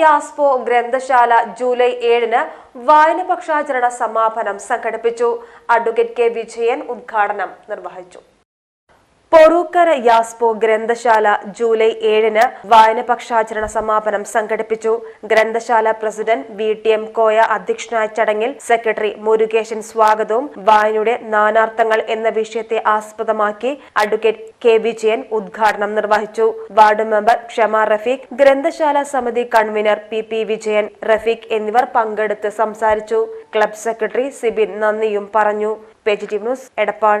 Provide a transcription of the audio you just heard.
യാസ്പോ ഗ്രന്ഥശാല ജൂലൈ ഏഴിന് വായന പക്ഷാചരണ സമാപനം സംഘടിപ്പിച്ചു. അഡ്വക്കേറ്റ് കെ വിജയൻ ഉദ്ഘാടനം നിർവഹിച്ചു. പൊറൂക്കര യാസ്പോ ഗ്രന്ഥശാല ജൂലൈ ഏഴിന് വായന പക്ഷാചരണ സമാപനം സംഘടിപ്പിച്ചു. ഗ്രന്ഥശാല president V T M Koya അധ്യക്ഷനായ ചടങ്ങിൽ സെക്രട്ടറി മുരുകേശൻ സ്വാഗതവും വായനയുടെ നാനാർത്ഥങ്ങൾ എന്ന വിഷയത്തെ ആസ്പദമാക്കി അഡ്വക്കേറ്റ് കെ വിജയൻ ഉദ്ഘാടനം നിർവഹിച്ചു. വാർഡ് മെമ്പർ ക്ഷമ റഫീഖ് ഗ്രന്ഥശാല സമിതി convener P P Vijayan Rafeeq എന്നിവർ പങ്കെടുത്ത് സംസാരിച്ചു. ക്ലബ് സെക്രട്ടറി സിബിൻ നന്ദിയും പറഞ്ഞു. Positive news Edappal.